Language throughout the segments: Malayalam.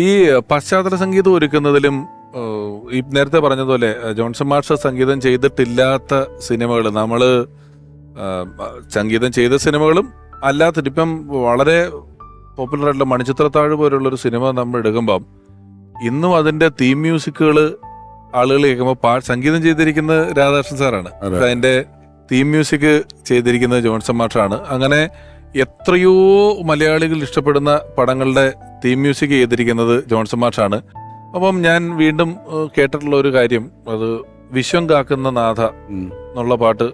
ഈ പശ്ചാത്തല സംഗീതം ഒരുക്കുന്നതിലും ഈ നേരത്തെ പറഞ്ഞതുപോലെ ജോൺസൺ മാഷ സംഗീതം ചെയ്തിട്ടില്ലാത്ത സിനിമകൾ നമ്മൾ സംഗീതം ചെയ്ത സിനിമകളും അല്ലാത്ത ഇപ്പം വളരെ പോപ്പുലർ ആയിട്ടുള്ള മണിച്ചിത്രത്താഴ് പോലുള്ള ഒരു സിനിമ നമ്മൾ എടുക്കുമ്പം ഇന്നും അതിന്റെ തീം മ്യൂസിക്കുകൾ ആളുകൾ കേൾക്കുമ്പോൾ പാ സംഗീതം ചെയ്തിരിക്കുന്നത് രാധാകൃഷ്ണൻ സാറാണ് അതെ. അതിന്റെ തീം മ്യൂസിക് ചെയ്തിരിക്കുന്നത് ജോൺസൺ മാഷാണ് അങ്ങനെ എത്രയോ മലയാളികൾ ഇഷ്ടപ്പെടുന്ന പടങ്ങളുടെ തീം മ്യൂസിക് ചെയ്തിരിക്കുന്നത് ജോൺസൺ മാഷാണ്. അപ്പം ഞാൻ വീണ്ടും കേട്ടിട്ടുള്ള ഒരു കാര്യം അത് വിശ്വം കാക്കുന്ന നാഥ എന്നുള്ള പാട്ട്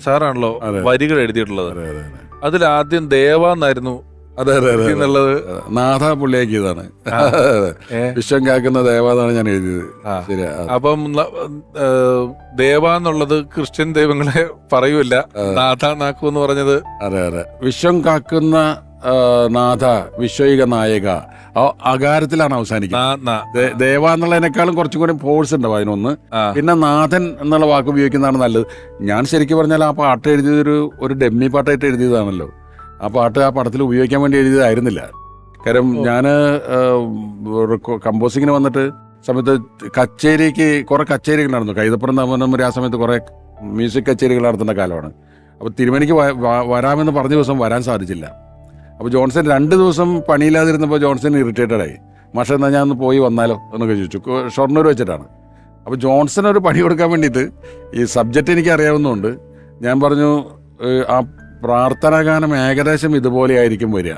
സാറാണല്ലോ വരികൾ എഴുതിയിട്ടുള്ളത്. അതെ അതെ അതെ. അതിൽ ആദ്യം ദേവ എന്നായിരുന്നു അതെ അതെ അതെ എന്നുള്ളത് നാഥ പുള്ളിയാക്കിയതാണ്. വിശ്വം കാക്കുന്ന ദേവാന്നാണ് ഞാൻ എഴുതിയത്. അപ്പം ദേവ എന്നുള്ളത് ക്രിസ്ത്യൻ ദൈവങ്ങളെ പറയൂല നാഥ നാക്കു എന്ന് പറഞ്ഞത്. അതെ അതെ. വിശ്വം കാക്കുന്ന നാഥ വിശ്വയിക നായക അകാരത്തിലാണ് അവസാനിക്കുന്നത്. ദേവ എന്നുള്ളതിനേക്കാളും കുറച്ചും കൂടി ഫോഴ്സ് ഉണ്ടാവും അതിനൊന്ന് പിന്നെ നാഥൻ എന്നുള്ള വാക്ക് ഉപയോഗിക്കുന്നതാണ് നല്ലത്. ഞാൻ ശരിക്കും പറഞ്ഞാൽ ആ പാട്ട് എഴുതിയതൊരു ഒരു ഡെമ്മി പാട്ടായിട്ട് എഴുതിയതാണല്ലോ. ആ പാട്ട് ആ പടത്തിൽ ഉപയോഗിക്കാൻ വേണ്ടി എഴുതിയതായിരുന്നില്ല. കാര്യം ഞാൻ കമ്പോസിങ്ങിന് വന്നിട്ട് സമയത്ത് കച്ചേരിക്ക് കുറെ കച്ചേരികൾ നടന്നു. കൈതപ്പുറം തമ്മനമ്പുരി ആ സമയത്ത് കുറെ മ്യൂസിക് കച്ചേരികൾ നടത്തുന്ന കാലമാണ്. അപ്പോൾ തിരുമേനിക്ക് വരാമെന്ന് പറഞ്ഞ ദിവസം വരാൻ സാധിച്ചില്ല. അപ്പോൾ ജോൺസൺ രണ്ട് ദിവസം പണിയില്ലാതിരുന്നപ്പോൾ ജോൺസൺ ഇറിറ്റേറ്റഡ് ആയി. മാഷ എന്നാൽ ഞാൻ ഒന്ന് പോയി വന്നാലോ എന്നൊക്കെ ചോദിച്ചു. ഷൊർണൂർ വെച്ചിട്ടാണ്. അപ്പോൾ ജോൺസൺ ഒരു പണി കൊടുക്കാൻ വേണ്ടിയിട്ട് ഈ സബ്ജക്റ്റ് എനിക്ക് അറിയാവുന്നതുകൊണ്ട് ഞാൻ പറഞ്ഞു ആ പ്രാർത്ഥനാ ഗാനം ഏകദേശം ഇതുപോലെ ആയിരിക്കും വരിക.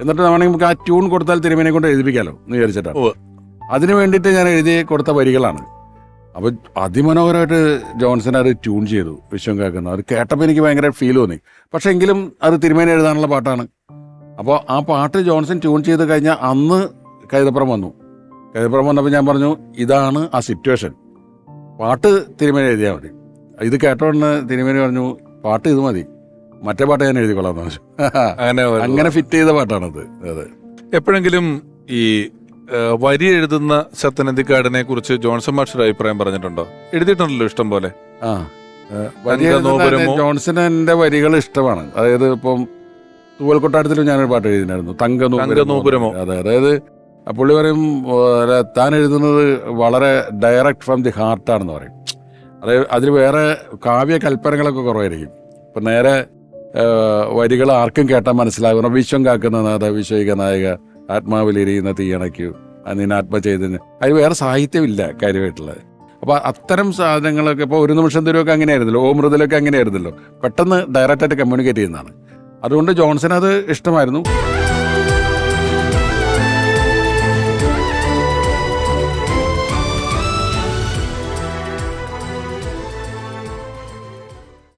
എന്നിട്ട് വേണമെങ്കിൽ നമുക്ക് ആ ട്യൂൺ കൊടുത്താൽ തിരുമേനെ കൊണ്ട് എഴുതിപ്പിക്കാലോ എന്ന് വിചാരിച്ചിട്ടാണ് അതിനു വേണ്ടിയിട്ട് ഞാൻ എഴുതി കൊടുത്ത വരികളാണ്. അപ്പോൾ അതിമനോഹരമായിട്ട് ജോൺസൺ അത് ട്യൂൺ ചെയ്തു വിശ്വം കേൾക്കുന്നത് അത് കേട്ടപ്പോൾ എനിക്ക് ഭയങ്കര ഫീൽ തോന്നി. പക്ഷേ എങ്കിലും അത് തിരുമേനി എഴുതാനുള്ള പാട്ടാണ്. അപ്പോൾ ആ പാട്ട് ജോൺസൺ ട്യൂൺ ചെയ്ത് കഴിഞ്ഞാൽ അന്ന് കൈതപ്പുറം വന്നു. കൈതപ്പുറം വന്നപ്പോൾ ഞാൻ പറഞ്ഞു ഇതാണ് ആ സിറ്റുവേഷൻ പാട്ട് തിരുമേനി എഴുതിയാൽ മതി. ഇത് കേട്ടോണ്ട് തിരുമേനി പറഞ്ഞു പാട്ട് ഇത് മതി. മറ്റേ പാട്ട് ഞാൻ എഴുതി കൊള്ളാം അങ്ങനെ അങ്ങനെ ഫിറ്റ് ചെയ്ത പാട്ടാണത്. അതെ. എപ്പോഴെങ്കിലും ഈ വരി എഴുതുന്ന സത്യനന്ദിക്കാടിനെ കുറിച്ച് ജോൺസൺ മാസ്റ്റർ അഭിപ്രായം പറഞ്ഞിട്ടുണ്ടോ? എഴുതിയിട്ടുണ്ടല്ലോ ഇഷ്ടം പോലെ. ആ. എഴുതുന്ന നോപുരമോ? വരികൾ ഇഷ്ടമാണ്. അതായത് ഇപ്പം തൂവൽ കൊട്ടാരത്തിലും ഞാനൊരു പാട്ട് എഴുതിയിട്ടുണ്ടായിരുന്നു. തങ്ക തങ്കനൂപുരമോ? അതെ അതായത് അപ്പോൾ പുള്ളി പറയും താൻ എഴുതുന്നത് വളരെ ഡയറക്റ്റ് ഫ്രം ദി ഹാർട്ടാണെന്ന് പറയും. അതായത് അതിൽ വേറെ കാവ്യ കൽപ്പനകളൊക്കെ കുറവായിരിക്കും. ഇപ്പം നേരെ വരികൾ ആർക്കും കേട്ടാൽ മനസ്സിലാകുന്ന വിശ്വം കാക്കുന്ന നാഥ വിശ്വയിക നായക ആത്മാവിലിരിയുന്ന തീയണയ്ക്കു. അതിന് ആത്മചൈതന്യം അതിൽ വേറെ സാഹിത്യമില്ല കാര്യമായിട്ടുള്ളത്. അപ്പോൾ അത്തരം സാധനങ്ങളൊക്കെ ഇപ്പോൾ ഒരു നിമിഷം തരുമൊക്കെ അങ്ങനെയായിരുന്നല്ലോ. ഓ മൃദലൊക്കെ അങ്ങനെയായിരുന്നല്ലോ. പെട്ടെന്ന് ഡയറക്റ്റായിട്ട് കമ്മ്യൂണിക്കേറ്റ് ചെയ്യുന്നതാണ്. അതുകൊണ്ട് ജോൺസൺ അത് ഇഷ്ടമായിരുന്നു.